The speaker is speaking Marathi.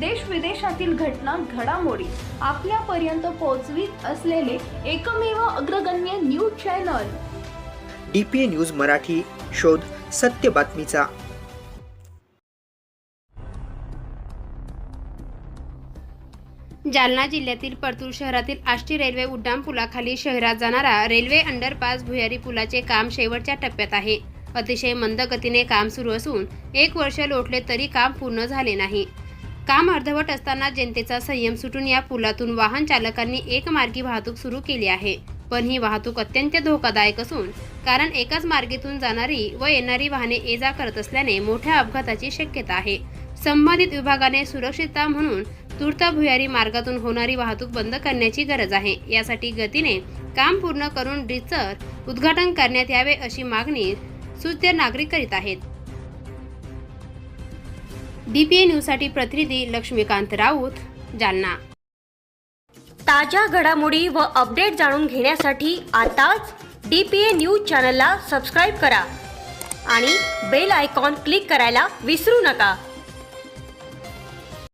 देश विदेशातील घटना घडामोडी आपल्यापर्यंत पोहोचवीत असलेले एकमेव अग्रगण्य news channel. D P A news Marathi शोध सत्य बातमीचा. जालना जिल्ह्यातील परतूर शहरातील आष्टी रेल्वे उड्डाणपुलाखाली शहरात जाणारा रेल्वे अंडरपास भुयारी पुलाचे काम शेवटच्या टप्प्यात आहे. अतिशय मंद गतीने काम सुरू असून एक वर्ष लोटले तरी काम पूर्ण झाले नाही. काम अर्धवट असताना जनतेचा संयम सुटून या पुलातून वाहन चालकांनी एकमार्गी वाहतूक सुरू केली आहे. पण ही वाहतूक अत्यंत धोकादायक असून कारण एकाच मार्गेतून जाणारी व येणारी वाहने ये जा करत असल्याने मोठ्या अपघाताची शक्यता आहे. संबंधित विभागाने सुरक्षितता म्हणून तूर्त भुयारी मार्गातून होणारी वाहतूक बंद करण्याची गरज आहे. यासाठी गतीने काम पूर्ण करून डिचर उद्घाटन करण्यात यावे अशी मागणी सुज्ञ नागरिक करीत आहेत. डीपीए न्यूजसाठी प्रतिनिधी लक्ष्मीकांत राऊत जालना. ताज्या घडामोडी व अपडेट जाणून घेण्यासाठी आताच डी पी ए न्यूज चॅनलला सबस्क्राईब करा आणि बेल आयकॉन क्लिक करायला विसरू नका.